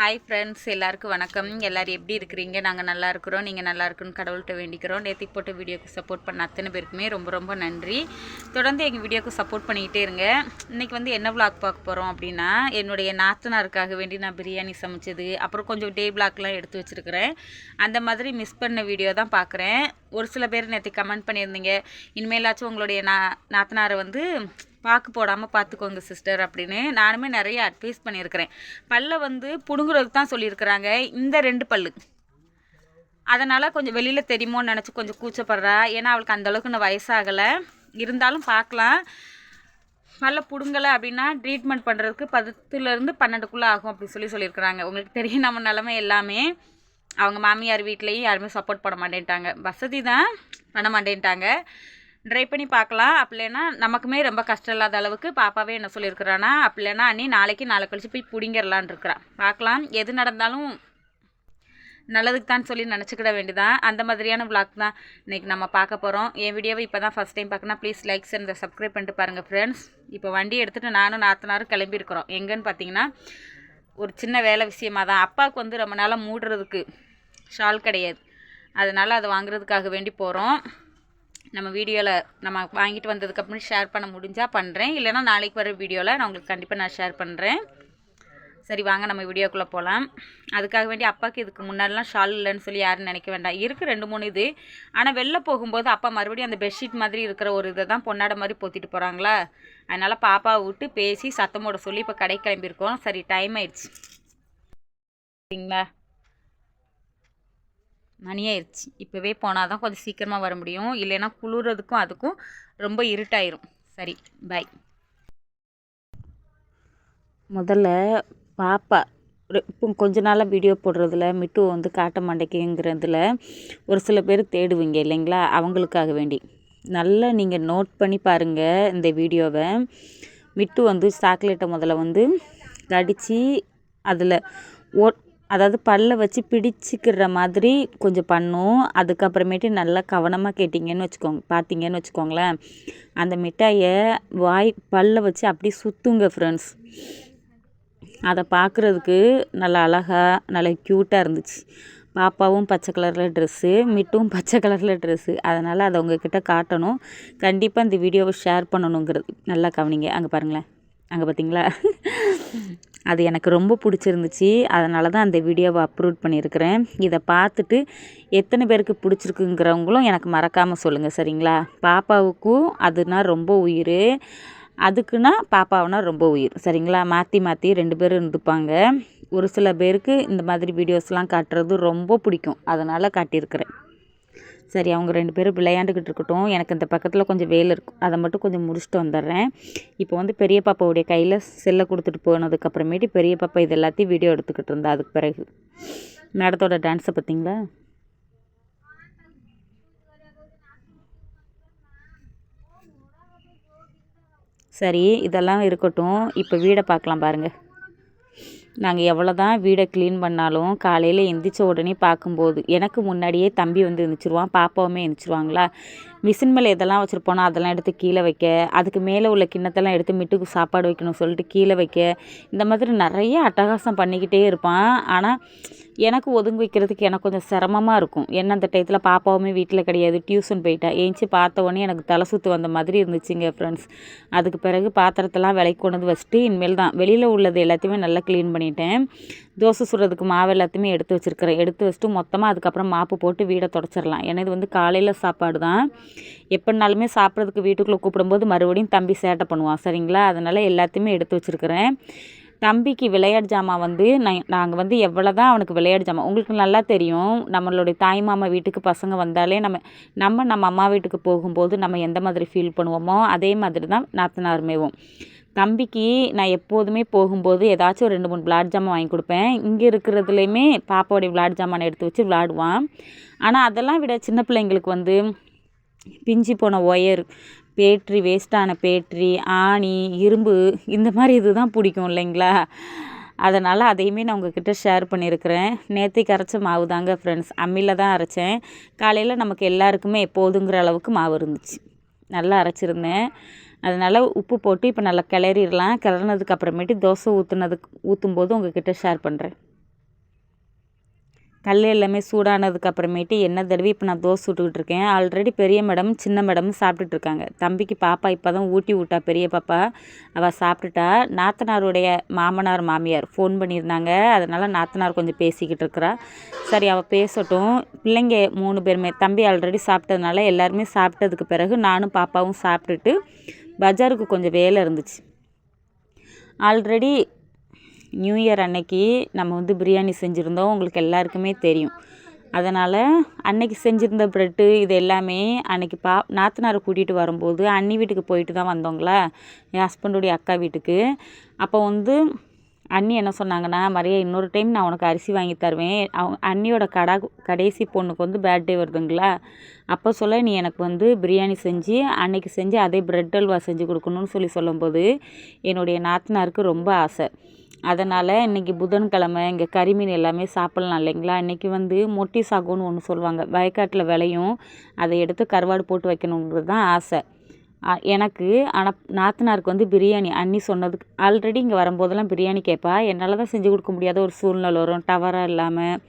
Hi friends எல்லாருக்கும் வணக்கம். எல்லோரும் எப்படி இருக்கிறீங்க? நாங்கள் நல்லா இருக்கிறோம். நீங்கள் நல்லா இருக்குன்னு கடவுள்கிட்ட வேண்டிக்கிறோம். நேற்றுக்கு போட்ட வீடியோக்கு சப்போர்ட் பண்ண அத்தனை பேருக்குமே ரொம்ப ரொம்ப நன்றி. தொடர்ந்து எங்கள் வீடியோக்கு சப்போர்ட் பண்ணிக்கிட்டே இருங்க. இன்றைக்கி வந்து என்ன விளாக் பார்க்க போகிறோம் அப்படின்னா என்னுடைய நாத்தனாருக்காக வேண்டி நான் பிரியாணி சமைச்சது அப்புறம் கொஞ்சம் டே பிளாக்லாம் எடுத்து வச்சுருக்கிறேன். அந்த மாதிரி மிஸ் பண்ண வீடியோ தான் பார்க்குறேன். ஒரு சில பேர் நேற்று கமெண்ட் பண்ணியிருந்தீங்க. இனிமேலாச்சும் உங்களுடைய நா நாத்தனாரை வந்து பாக்கு போடாமல் பார்த்துக்கோங்க சிஸ்டர் அப்படின்னு நானுமே நிறைய அட்வைஸ் பண்ணியிருக்கிறேன். பல்லை வந்து புடுங்குறதுக்கு தான் சொல்லியிருக்கிறாங்க. இந்த ரெண்டு பல்லு. அதனால் கொஞ்சம் வெளியில் தெரியுமோன்னு நினச்சி கொஞ்சம் கூச்சப்படுறா. ஏன்னா அவளுக்கு அந்தளவுக்கு இன்னும் வயசாகலை. இருந்தாலும் பார்க்கலாம். நல்லா பிடுங்கலை அப்படின்னா ட்ரீட்மெண்ட் பண்ணுறதுக்கு பத்துலேருந்து பன்னெண்டுக்குள்ளே ஆகும் அப்படி சொல்லி சொல்லியிருக்கிறாங்க. உங்களுக்கு தெரியும் நம்ம நிலமை எல்லாமே. அவங்க மாமியார் வீட்லேயும் யாருமே சப்போர்ட் பண்ண மாட்டேன்ட்டாங்க. வசதி தான் பண்ண மாட்டேன்ட்டாங்க. ட்ரை பண்ணி பார்க்கலாம். அப்படின்னா நமக்குமே ரொம்ப கஷ்டம் இல்லாத அளவுக்கு பாப்பாவே என்ன சொல்லியிருக்கிறான்னா அப்படின்னா அண்ணி நாளைக்கு நாளை கழிச்சு போய் பிடிங்கிடலான் இருக்கிறான் பார்க்கலாம். எது நடந்தாலும் நல்லதுக்கு தான் சொல்லி நினச்சிக்கிட வேண்டியதான் அந்த மாதிரியான விளாக் தான் இன்றைக்கி நம்ம பார்க்க போகிறோம் என் வீடியோவை இப்போ தான் ஃபஸ்ட் டைம் பார்க்கணும் ப்ளீஸ் லைக்ஸ் அண்ட் சப்ஸ்கிரைப் பண்ணிட்டு பாருங்கள் ஃப்ரெண்ட்ஸ் இப்போ வண்டி எடுத்துகிட்டு நானும் நாத்தனாரும் கிளம்பியிருக்கிறோம் எங்கேன்னு பார்த்தீங்கன்னா ஒரு சின்ன வேலை விஷயமா தான். அப்பாவுக்கு வந்து ரொம்ப நாளாக மூடுறதுக்கு ஷால் கிடையாது. அதனால் அதை வாங்குறதுக்காக வேண்டி போகிறோம் நம்ம வீடியோவில் நம்ம வாங்கிட்டு வந்ததுக்கப்புறம் ஷேர் பண்ண முடிஞ்சால் பண்ணுறேன் இல்லைன்னா நாளைக்கு வர வீடியோவில் நான் உங்களுக்கு கண்டிப்பாக நான் ஷேர் பண்ணுறேன் சரி வாங்க நம்ம வீடியோக்குள்ளே போகலாம் அதுக்காக வேண்டி அப்பாவுக்கு இதுக்கு முன்னாடிலாம் ஷால் இல்லைன்னு சொல்லி யாரும் நினைக்க வேண்டாம். இருக்குது ரெண்டு மூணு இது. ஆனால் வெளில போகும்போது அப்பா மறுபடியும் அந்த பெட்ஷீட் மாதிரி இருக்கிற ஒரு இதை தான் பொன்னாட மாதிரி போத்திட்டு போகிறாங்களா அதனால் பாப்பாவை விட்டு பேசி சத்தமோட சொல்லி இப்போ கடை கிளம்பியிருக்கோம். சரி டைம் ஆயிடுச்சு. சரிங்களா? மணி ஆயிடுச்சு இப்போவே போனால் தான் கொஞ்சம் சீக்கிரமாக வர முடியும். இல்லைன்னா குளிர்றதுக்கும் அதுக்கும் ரொம்ப இருட்டாயிரும். சரி பை முதல்ல பாப்பா இப்போ கொஞ்ச நாளாக வீடியோ போடுறதுல மிட்டு வந்து காட்ட மாட்டேங்குங்கிறதுல ஒரு சில பேர் தேடுவீங்க இல்லைங்களா? அவங்களுக்காக வேண்டி. நல்லா நீங்கள் நோட் பண்ணி பாருங்கள் இந்த வீடியோவை. மிட்டு வந்து சாக்லேட்டை முதல்ல வந்து கடித்து அதில் ஓட் அதாவது பல்ல வச்சு பிடிச்சிக்கிற மாதிரி கொஞ்சம் பண்ணும். அதுக்கப்புறமேட்டு நல்லா கவனமாக கேட்டிங்கன்னு வச்சுக்கோங்க பார்த்தீங்கன்னு வச்சுக்கோங்களேன். அந்த மிட்டாயை வாய் பல்ல வச்சு அப்படி சுற்றுங்க ஃப்ரெண்ட்ஸ் அதை பார்க்குறதுக்கு நல்லா அழகாக நல்லா க்யூட்டாக இருந்துச்சு. பாப்பாவும் பச்சை கலரில் ட்ரெஸ்ஸு மிட்டும் பச்சை கலரில் ட்ரெஸ்ஸு அதனால் அதை உங்ககிட்ட காட்டணும். கண்டிப்பாக இந்த வீடியோவை ஷேர் பண்ணணுங்கிறது நல்லா கவனிங்க. அங்கே பாருங்களேன். அங்கே பார்த்தீங்களா அது எனக்கு ரொம்ப பிடிச்சிருந்துச்சு. அதனால தான் அந்த வீடியோவை அப்லோட் பண்ணியிருக்கிறேன். இதை பார்த்துட்டு எத்தனை பேருக்கு பிடிச்சிருக்குங்கிறவங்களும் எனக்கு மறக்காமல் சொல்லுங்கள் சரிங்களா? பாப்பாவுக்கும் அதுனா ரொம்ப உயிர். அதுக்குன்னா பாப்பாவுனா ரொம்ப உயிர் சரிங்களா? மாற்றி மாற்றி ரெண்டு பேரும் இருந்துப்பாங்க. ஒரு சில பேருக்கு இந்த மாதிரி வீடியோஸ்லாம் காட்டுறது ரொம்ப பிடிக்கும். அதனால் காட்டியிருக்கிறேன். சரி அவங்க ரெண்டு பேரும் விளையாண்டுக்கிட்டு இருக்கட்டும். எனக்கு இந்த பக்கத்தில் கொஞ்சம் வேலை இருக்கும் அதை மட்டும் கொஞ்சம் முடிச்சுட்டு வந்துடுறேன். இப்போ வந்து பெரிய பாப்பாவுடைய கையில் செல்லை கொடுத்துட்டு போனதுக்கப்புறமேட்டு பெரிய பாப்பா இது எல்லாத்தையும் வீடியோ எடுத்துக்கிட்டு இருந்தா. அதுக்கு பிறகு. மேடத்தோட டான்ஸை பார்த்தீங்களா? சரி இதெல்லாம் இருக்கட்டும். இப்போ வீடை பார்க்கலாம் பாருங்கள் நாங்கள் எவ்வளோ தான் வீடை க்ளீன் பண்ணாலும் காலையில் எந்திரிச்ச உடனே பார்க்கும்போது எனக்கு முன்னாடியே தம்பி வந்து எழுந்திரிச்சிருவான் பாப்பாவுமே எழுந்திரிச்சிருவாங்களா மிஷின் மேலே எதெல்லாம் வச்சுருப்போனா அதெல்லாம் எடுத்து கீழே வைக்க அதுக்கு மேலே உள்ள கிண்ணத்தெல்லாம் எடுத்து மிட்டுக்கு சாப்பாடு வைக்கணும் சொல்லிட்டு கீழே வைக்க இந்த மாதிரி நிறைய அட்டகாசம் பண்ணிக்கிட்டே இருப்பான். ஆனால் எனக்கு ஒதுங்கி வைக்கிறதுக்கு எனக்கு கொஞ்சம் சிரமமாக இருக்கும். ஏன்னா அந்த டயத்தில் பாப்பாவுமே வீட்டில் கிடையாது டியூஷன் போயிட்டா. ஏஞ்சி பார்த்த உடனே எனக்கு தலை சுற்று வந்த மாதிரி இருந்துச்சுங்க ஃப்ரெண்ட்ஸ் அதுக்கு பிறகு பாத்திரத்தெல்லாம் விலைக்கு கொண்டு வந்து வச்சுட்டு இனிமேல் தான். வெளியில் உள்ளது எல்லாத்தையுமே நல்லா க்ளீன் பண்ணிட்டேன். தோசை சுடுறதுக்கு மாவு எல்லாத்தையுமே எடுத்து வச்சுருக்கிறேன். எடுத்து வச்சுட்டு மொத்தமாக அதுக்கப்புறம் மாப்பு போட்டு வீடை தொடச்சிடலாம். ஏன்னா இது வந்து காலையில் சாப்பாடு தான் எப்படினாலுமே சாப்பிட்றதுக்கு வீட்டுக்குள்ளே கூப்பிடும்போது மறுபடியும் தம்பி சேட்டை பண்ணுவான் சரிங்களா? அதனால் எல்லாத்தையுமே எடுத்து வச்சுருக்கிறேன். தம்பிக்கு விளையாட்டு ஜாமான் வந்து நான் நாங்கள் வந்து எவ்வளோ தான் அவனுக்கு விளையாட்டு ஜாமான் உங்களுக்கு நல்லா தெரியும். நம்மளுடைய தாய் மாமா வீட்டுக்கு பசங்க வந்தாலே நம்ம நம்ம நம்ம அம்மா வீட்டுக்கு போகும்போது நம்ம எந்த மாதிரி ஃபீல் பண்ணுவோமோ அதே மாதிரி தான் நாத்தனாருமேவும் தம்பிக்கு நான் எப்போதுமே போகும்போது ஏதாச்சும் ஒரு ரெண்டு மூணு விளாட் ஜாமான் வாங்கி கொடுப்பேன். இங்கே இருக்கிறதுலையுமே பாப்பாவுடைய விளாட் ஜாமான் எடுத்து வச்சு விளாடுவான் ஆனால் அதெல்லாம் விட சின்ன பிள்ளைங்களுக்கு வந்து பிஞ்சு போன ஒயர் பேட்ரி வேஸ்ட்டான பேட்ரி ஆணி இரும்பு இந்த மாதிரி இது தான் பிடிக்கும் இல்லைங்களா? அதனால் அதையுமே நான் உங்ககிட்ட ஷேர் பண்ணியிருக்கிறேன் நேற்றுக்கு அரைச்ச மாவு தாங்க ஃப்ரெண்ட்ஸ் அம்மியில் தான் அரைச்சேன். காலையில் நமக்கு எல்லாருக்குமே எப்போதுங்கிற அளவுக்கு மாவு இருந்துச்சு. நல்லா அரைச்சிருந்தேன். அதனால் உப்பு போட்டு இப்போ நல்லா கிளறிடலாம். கிளறினதுக்கு அப்புறமேட்டு தோசை ஊற்றுனதுக்கு ஊற்றும் போது உங்ககிட்ட ஷேர் பண்ணுறேன் கல் எல்லாமே சூடானதுக்கு அப்புறமேட்டு எண்ணெய் தடவி இப்போ நான் தோசை சுட்டுக்கிட்டு இருக்கேன். ஆல்ரெடி பெரிய மேடம் சின்ன மேடம் சாப்பிட்டுட்டு இருக்காங்க. தம்பிக்கு பாப்பா இப்போ தான் ஊட்டி விட்டா பெரிய பாப்பா. அவள் சாப்பிட்டுட்டா. நாத்தனாருடைய மாமனார் மாமியார் ஃபோன் பண்ணியிருந்தாங்க. அதனால் நாத்தனார் கொஞ்சம் பேசிக்கிட்டு இருக்கிறா. சரி அவள் பேசட்டும். பிள்ளைங்க மூணு பேருமே தம்பி ஆல்ரெடி சாப்பிட்டதுனால எல்லாருமே சாப்பிட்டதுக்கு பிறகு நானும் பாப்பாவும் சாப்பிட்டுட்டு பஜாருக்கு கொஞ்சம் வேலை இருந்துச்சு. ஆல்ரெடி நியூ இயர் அன்னைக்கு நம்ம வந்து பிரியாணி செஞ்சுருந்தோம். உங்களுக்கு எல்லாருக்குமே தெரியும். அதனால் அன்னைக்கு செஞ்சுருந்த ப்ரெட்டு இது எல்லாமே அன்னைக்கு பா நாத்தனாரை கூட்டிகிட்டு வரும்போது அண்ணி வீட்டுக்கு போயிட்டு தான் வந்தோங்களா? என் ஹஸ்பண்டுடைய அக்கா வீட்டுக்கு. அப்போ வந்து அண்ணி என்ன சொன்னாங்கன்னா மரியா இன்னொரு டைம் நான் உனக்கு அரிசி வாங்கி தருவேன். அவங்க அண்ணியோட கடா கடைசி பொண்ணுக்கு வந்து பேர்த்டே வருதுங்களா? அப்போ சொல்ல நீ எனக்கு வந்து பிரியாணி செஞ்சு அன்னைக்கு செஞ்சு அதே ப்ரெட் அல்வா செஞ்சு கொடுக்கணும்னு சொல்லி சொல்லும்போது என்னுடைய நாத்தனாருக்கு ரொம்ப ஆசை. அதனால் இன்றைக்கி புதன்கிழமை இங்கே கறிமீன் எல்லாமே சாப்பிட்லாம் இல்லைங்களா? இன்றைக்கி வந்து மொட்டி சாகுன்னு ஒன்று சொல்லுவாங்க. வயக்காட்டில் விளையும். அதை எடுத்து கருவாடு போட்டு வைக்கணுங்கிறது தான் ஆசை. எனக்கு ஆனால் நாத்தனாருக்கு வந்து பிரியாணி அண்ணி சொன்னதுக்கு ஆல்ரெடி இங்கே வரும்போதெல்லாம் பிரியாணி கேட்பா. என்னால் தான் செஞ்சு கொடுக்க முடியாத ஒரு சூழ்நிலை வரும். டவராக இல்லாமல்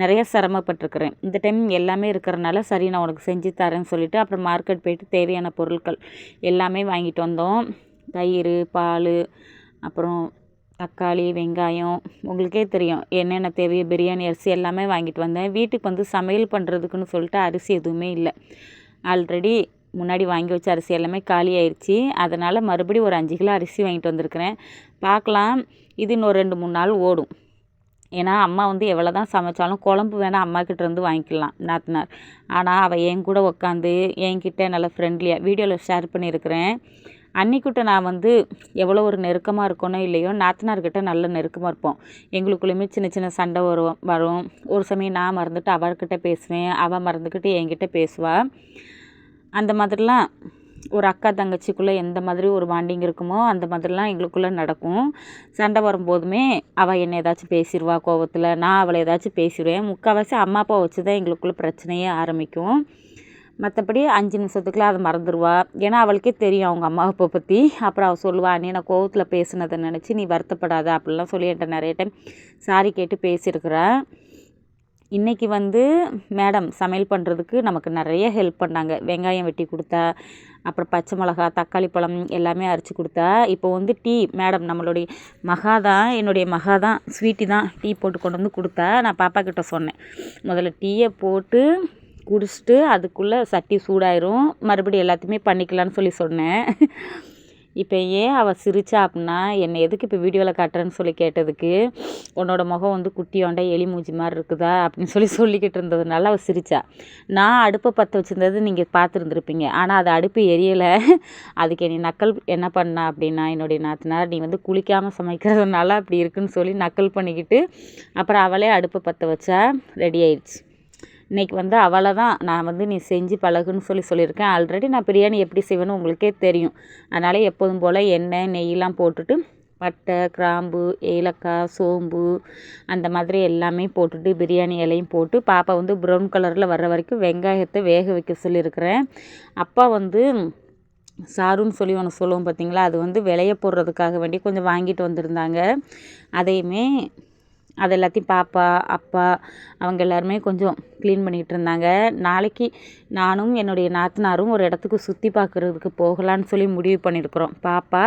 நிறைய சிரமப்பட்டிருக்கிறேன். இந்த டைம் எல்லாமே இருக்கிறனால சரி நான் உனக்கு செஞ்சு தரேன்னு சொல்லிவிட்டு அப்புறம் மார்க்கெட் போயிட்டு தேவையான பொருட்கள் எல்லாமே வாங்கிட்டு வந்தோம். தயிர் பால் அப்புறம் தக்காளி வெங்காயம் உங்களுக்கே தெரியும். என்னென்ன தேவையோ பிரியாணி அரிசி எல்லாமே வாங்கிட்டு வந்தேன். வீட்டுக்கு வந்து சமையல் பண்ணுறதுக்குன்னு சொல்லிட்டு அரிசி எதுவுமே இல்லை. ஆல்ரெடி முன்னாடி வாங்கி வச்ச அரிசி எல்லாமே காலி ஆயிடுச்சு அதனால் மறுபடியும் ஒரு அஞ்சு கிலோ அரிசி வாங்கிட்டு வந்திருக்கிறேன். பார்க்கலாம். இது இன்னொரு ரெண்டு மூணு நாள் ஓடும். ஏன்னா அம்மா வந்து எவ்வளோ தான் சமைச்சாலும் குழம்பு வேணால் அம்மாக்கிட்டேருந்து வாங்கிக்கலாம் நாத்தனார். ஆனால் அவள் என் கூட உட்காந்து என்கிட்ட நல்லா ஃப்ரெண்ட்லியாக வீடியோவில் ஷேர் பண்ணியிருக்கிறேன். அன்னிக்கிட்ட நான் வந்து எவ்வளோ ஒரு நெருக்கமாக இருக்கணும் இல்லையோ நாத்தனார்கிட்ட நல்ல நெருக்கமாக இருப்போம். எங்களுக்குள்ளேயுமே சின்ன சின்ன சண்டை வரும் வரும். ஒரு சமயம் நான் மறந்துட்டு அவர்கிட்ட பேசுவேன் அவள் மறந்துக்கிட்டு என்கிட்ட பேசுவாள் அந்த மாதிரிலாம் ஒரு அக்கா தங்கச்சிக்குள்ளே எந்த மாதிரி ஒரு பாண்டிங் இருக்குமோ அந்த மாதிரிலாம் எங்களுக்குள்ளே நடக்கும். சண்டை வரும்போதுமே அவள் என்னை ஏதாச்சும் பேசிடுவா கோவத்தில். நான் அவளை ஏதாச்சும் பேசிடுவேன் முக்கால்வாசி அம்மா அப்பா வச்சு தான் எங்களுக்குள்ளே பிரச்சனையே ஆரம்பிக்கும். மற்றபடி அஞ்சு நிமிஷத்துக்குள்ள அதை மறந்துடுவா ஏன்னா அவளுக்கே தெரியும் அவங்க அம்மா அப்பா பற்றி அப்புறம் அவள் சொல்லுவா நீ நான் கோவத்தில் பேசுனதை நினச்சி நீ வருத்தப்படாத அப்படிலாம் சொல்லி என்கிட்ட நிறைய டைம் சாரி கேட்டு பேசியிருக்கிறேன் இன்றைக்கி வந்து மேடம் சமையல் பண்ணுறதுக்கு நமக்கு நிறைய ஹெல்ப் பண்ணாங்க. வெங்காயம் வெட்டி கொடுத்தா அப்புறம் பச்சை மிளகா தக்காளி பழம் எல்லாமே அரைச்சி கொடுத்தா. இப்போ வந்து டீ மேடம் நம்மளுடைய மகா தான் என்னுடைய மகா தான் ஸ்வீட்டி தான் டீ போட்டு கொண்டு வந்து கொடுத்தா. நான் பாப்பா கிட்ட சொன்னேன் முதல்ல டீயை போட்டு குடிச்சிட்டு அதுக்குள்ளே சட்டி சூடாயிரும். மறுபடியும் எல்லாத்தையுமே பண்ணிக்கலான்னு சொல்லி சொன்னேன். இப்போ ஏன் அவள் சிரிச்சா அப்படின்னா என்னை எதுக்கு இப்போ வீடியோவில் காட்டுறேன்னு சொல்லி கேட்டதுக்கு உன்னோட முகம் வந்து குட்டியோண்டா எலி மூஞ்சி மாதிரி இருக்குதா? அப்படின்னு சொல்லி சொல்லிக்கிட்டு இருந்ததுனால அவள் சிரிச்சா. நான் அடுப்பை பற்ற வச்சுருந்தது நீங்கள் பார்த்துருந்துருப்பீங்க. ஆனால் அது அடுப்பு எரியலை. அதுக்கு என்னை நக்கல் என்ன பண்ணா அப்படின்னா என்னுடைய நாத்தினார் நீ வந்து குளிக்காமல் சமைக்கிறதுனால அப்படி இருக்குன்னு சொல்லி நக்கல் பண்ணிக்கிட்டு அப்புறம் அவளே அடுப்பை பற்ற வச்சா ரெடி ஆயிடுச்சு. இன்றைக்கி வந்து அவளை தான் நான் வந்து நீ செஞ்சு பழகுன்னு சொல்லி சொல்லியிருக்கேன். ஆல்ரெடி நான் பிரியாணி எப்படி செய்வேன்னு உங்களுக்கே தெரியும். அதனால் எப்போதும் போல் எண்ணெய் நெய்யெலாம் போட்டுட்டு பட்டை கிராம்பு ஏலக்காய் சோம்பு அந்த மாதிரி எல்லாமே போட்டுட்டு பிரியாணி இலையும் போட்டு பாப்பா வந்து ப்ரௌன் கலரில் வர்ற வரைக்கும் வெங்காயத்தை வேக வைக்க சொல்லியிருக்கிறேன். அப்பா வந்து சாருன்னு சொல்லி ஒன்று சொல்லுவோம் பார்த்தீங்களா? அது வந்து விளைய போடுறதுக்காக வேண்டி கொஞ்சம் வாங்கிட்டு வந்திருந்தாங்க. அதையுமே அது எல்லாத்தையும் பாப்பா அப்பா அவங்க எல்லாருமே கொஞ்சம் க்ளீன் பண்ணிக்கிட்டு இருந்தாங்க. நாளைக்கு நானும் என்னுடைய நாத்தனாரும் ஒரு இடத்துக்கு சுற்றி பார்க்குறதுக்கு போகலான்னு சொல்லி முடிவு பண்ணியிருக்கிறோம் பாப்பா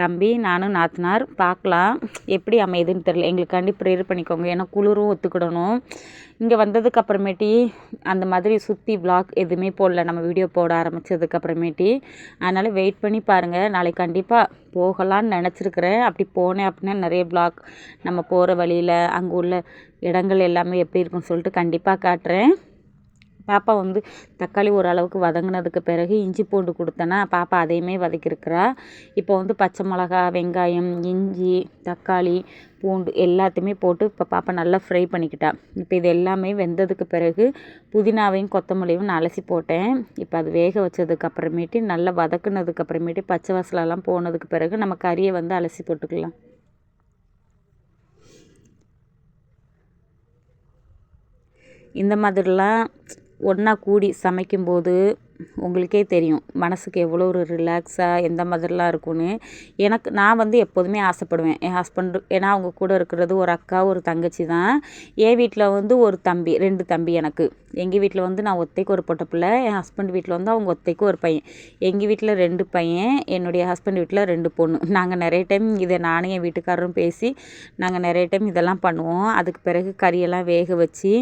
தம்பி நானும் நாத்தனார் பார்க்கலாம். எப்படி அமையுதுன்னு தெரில எங்களுக்காண்டி ப்ரேயர் பண்ணிக்கோங்க. ஏன்னா குளிரும் ஒத்துக்கிடணும். இங்கே வந்ததுக்கு அப்புறமேட்டி அந்த மாதிரி சுற்றி விளாக் எதுவுமே போடல. நம்ம வீடியோ போட ஆரம்பித்ததுக்கு அப்புறமேட்டி அதனால் வெயிட் பண்ணி பாருங்கள் நாளைக்கு கண்டிப்பாக போகலான்னு நினச்சிருக்கிறேன். அப்படி போனேன் அப்படின்னா நிறைய விளாக் நம்ம போகிற வழியில் அங்கே உள்ள இடங்கள் எல்லாமே எப்படி இருக்குன்னு சொல்லிட்டு கண்டிப்பாக காட்டுறேன். பாப்பா வந்து தக்காளி ஓரளவுக்கு வதங்கினதுக்கு பிறகு இஞ்சி பூண்டு கொடுத்தேன்னா பாப்பா அதையுமே வதக்கியிருக்கிறா இப்போ வந்து பச்சை மிளகா வெங்காயம் இஞ்சி தக்காளி பூண்டு எல்லாத்தையுமே போட்டு இப்போ பாப்பா நல்லா ஃப்ரை பண்ணிக்கிட்டா. இப்போ இது எல்லாமே வெந்ததுக்கு பிறகு புதினாவையும் கொத்தமல்லியும் நான் அலசி போட்டேன். இப்போ அது வேக வச்சதுக்கு அப்புறமேட்டு நல்லா வதக்குனதுக்கு அப்புறமேட்டு பச்சை வசலெல்லாம் போனதுக்கு பிறகு நம்ம கறியை வந்து அலசி போட்டுக்கலாம். இந்த மாதிரிலாம் ஒன்றா கூடி சமைக்கும்போது உங்களுக்கே தெரியும். மனசுக்கு எவ்வளோ ஒரு ரிலாக்ஸாக எந்த மாதிரிலாம் இருக்கும்னு. எனக்கு நான் வந்து எப்போதுமே ஆசைப்படுவேன். என் ஹஸ்பண்டு ஏன்னா அவங்க கூட இருக்கிறது ஒரு அக்கா ஒரு தங்கச்சி தான். என் வீட்டில் வந்து ஒரு தம்பி ரெண்டு தம்பி எனக்கு. எங்கள் வீட்டில் வந்து நான் ஒத்தைக்கு ஒரு பொட்ட பிள்ளை. என் ஹஸ்பண்ட் வீட்டில் வந்து அவங்க ஒத்தைக்கு ஒரு பையன். எங்கள் வீட்டில் ரெண்டு பையன் என்னுடைய ஹஸ்பண்ட் வீட்டில் ரெண்டு பொண்ணு. நாங்கள் நிறைய டைம் இதை நானும் என் வீட்டுக்காரரும் பேசி நாங்கள் நிறைய டைம் இதெல்லாம் பண்ணுவோம். அதுக்கு பிறகு கறியெல்லாம் வேக வச்சு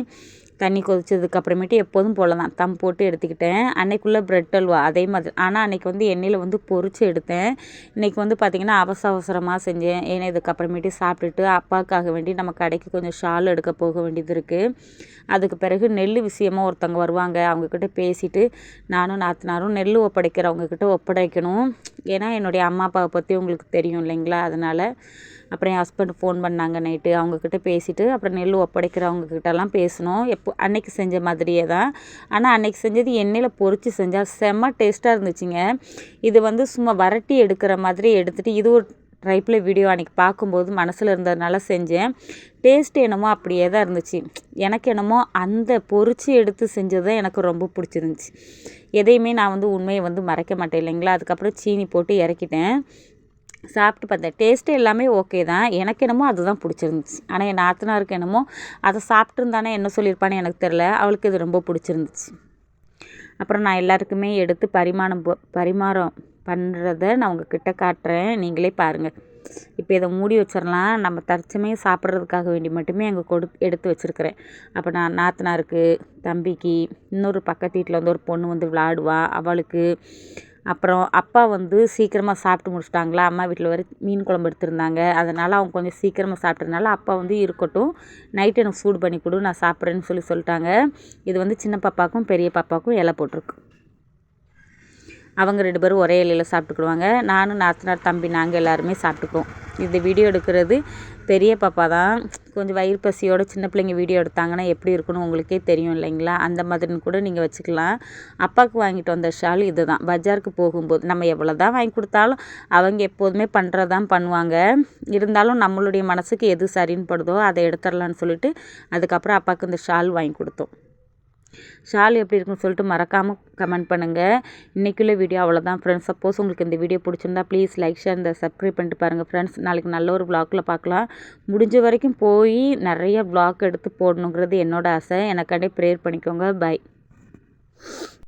தண்ணி கொதிச்சதுக்கு அப்புறமேட்டு எப்போதும் போல் தான் தம் போட்டு எடுத்துக்கிட்டேன். அன்னைக்குள்ளே ப்ரெட் அல்வா அதே மாதிரி. ஆனால் அன்றைக்கி வந்து எண்ணெயில் வந்து பொரித்து எடுத்தேன். இன்றைக்கி வந்து பார்த்திங்கன்னா அவசர அவசரமாக செஞ்சேன். ஏன்னா இதுக்கப்புறமேட்டு சாப்பிட்டுட்டு அப்பாவுக்காக வேண்டி நம்ம கடைக்கு கொஞ்சம் ஷால் எடுக்க போக வேண்டியது இருக்குது அதுக்கு பிறகு நெல் விஷயமாக ஒருத்தவங்க வருவாங்க. அவங்கக்கிட்ட பேசிவிட்டு நானும் நாத்தனாரும் நெல் ஒப்படைக்கிறவங்கக்கிட்ட ஒப்படைக்கணும். ஏன்னா என்னுடைய அம்மா அப்பாவை பற்றி உங்களுக்கு தெரியும் இல்லைங்களா? அதனால் அப்புறம் என் ஹஸ்பண்ட் ஃபோன் பண்ணாங்க நைட்டு அவங்கக்கிட்ட பேசிவிட்டு அப்புறம் நெல் ஒப்படைக்கிறவங்கக்கிட்டலாம் பேசினோம். எப்போ அன்னைக்கு செஞ்ச மாதிரியே தான். ஆனால் அன்னைக்கு செஞ்சது எண்ணெயில் பொரித்து செஞ்சால் செம்ம டேஸ்ட்டாக இருந்துச்சுங்க. இது வந்து சும்மா வரட்டி எடுக்கிற மாதிரி எடுத்துகிட்டு இது ஒரு ட்ரைப்பில் வீடியோ அன்றைக்கி பார்க்கும்போது மனசில் இருந்ததுனால செஞ்சேன். டேஸ்ட் என்னமோ அப்படியே தான் இருந்துச்சு. எனக்கு என்னமோ அந்த பொறிச்சு எடுத்து செஞ்சது தான் எனக்கு ரொம்ப பிடிச்சிருந்துச்சி. எதையுமே நான் வந்து உண்மையை வந்து மறைக்க மாட்டேன் இல்லைங்களா? அதுக்கப்புறம் சீனி போட்டு இறக்கிட்டேன். சாப்பிட்டு பார்த்தேன் டேஸ்ட்டு எல்லாமே ஓகே தான். எனக்கு என்னமோ அதுதான் பிடிச்சிருந்துச்சி. ஆனால் என் நாத்தனாருக்கு என்னமோ அதை சாப்பிட்ருந்தானே என்ன சொல்லியிருப்பான்னு எனக்கு தெரில அவளுக்கு இது ரொம்ப பிடிச்சிருந்துச்சி. அப்புறம் நான் எல்லாருக்குமே எடுத்து பரிமாணம் பரிமாறம் பண்ணுறத நான் உங்ககிட்ட காட்டுறேன். நீங்களே பாருங்கள் இப்போ இதை மூடி வச்சிடலாம் நம்ம தற்சமயம் சாப்பிட்றதுக்காக வேண்டி மட்டுமே அங்கே கொடு எடுத்து வச்சுருக்கிறேன். அப்போ நான் நாத்தனாருக்கு தம்பிக்கு இன்னொரு பக்கத்து வீட்டில் வந்து ஒரு பொண்ணு வந்து விளாடுவா அவளுக்கு அப்புறம் அப்பா வந்து சீக்கிரமாக சாப்பிட்டு முடிச்சிட்டாங்களா? அம்மா வீட்டில் வர மீன் குழம்பு எடுத்திருந்தாங்க. அதனால் அவங்க கொஞ்சம் சீக்கிரமாக சாப்பிட்டதுனால அப்பா வந்து இருக்கட்டும். நைட்டு எனக்கு சூடு பண்ணி கொடு நான் சாப்பிட்றேன்னு சொல்லி சொல்லிட்டாங்க. இது வந்து சின்ன பாப்பாவுக்கும் பெரிய பாப்பாவுக்கும் இலை போட்டிருக்கு. அவங்க ரெண்டு பேரும் ஒரே இலையில் சாப்பிட்டுக்குடுவாங்க. நானும் நாத்தனார் தம்பி நாங்கள் எல்லாருமே சாப்பிட்டுக்குவோம். இந்த வீடியோ எடுக்கிறது பெரிய பாப்பா தான். கொஞ்சம் வயிறு பசியோட சின்ன பிள்ளைங்க வீடியோ எடுத்தாங்கன்னா எப்படி இருக்குன்னு உங்களுக்கே தெரியும் இல்லைங்களா? அந்த மாதிரின்னு கூட நீங்கள் வச்சுக்கலாம். அப்பாவுக்கு வாங்கிட்டு வந்த ஷால் இது தான் பஜாருக்கு போகும்போது நம்ம எவ்வளோ தான் வாங்கி கொடுத்தாலும் அவங்க எப்போதுமே பண்ணுறதான் பண்ணுவாங்க. இருந்தாலும் நம்மளுடைய மனசுக்கு எது சரின்னு படுதோ அதை எடுத்துடலான்னு சொல்லிட்டு அதுக்கப்புறம் அப்பாவுக்கு இந்த ஷால் வாங்கி கொடுத்தோம். ஷால் எப்படி இருக்குன்னு சொல்லிட்டு மறக்காமல் கமெண்ட் பண்ணுங்கள் இன்றைக்குள்ள வீடியோ அவ்வளோதான் ஃப்ரெண்ட்ஸ் சப்போஸ் உங்களுக்கு இந்த வீடியோ பிடிச்சிருந்தா ப்ளீஸ் லைக் ஷேர் இந்த சப்ஸ்கிரைப் பண்ணிட்டு பாருங்கள் ஃப்ரெண்ட்ஸ் நாளைக்கு நல்ல ஒரு வ்ளாகில் பார்க்கலாம் முடிஞ்ச வரைக்கும் போய் நிறைய வ்ளாக் எடுத்து போடணுங்கிறது என்னோடய ஆசை. எனக்காண்டே ப்ரேயர் பண்ணிக்கோங்க. பை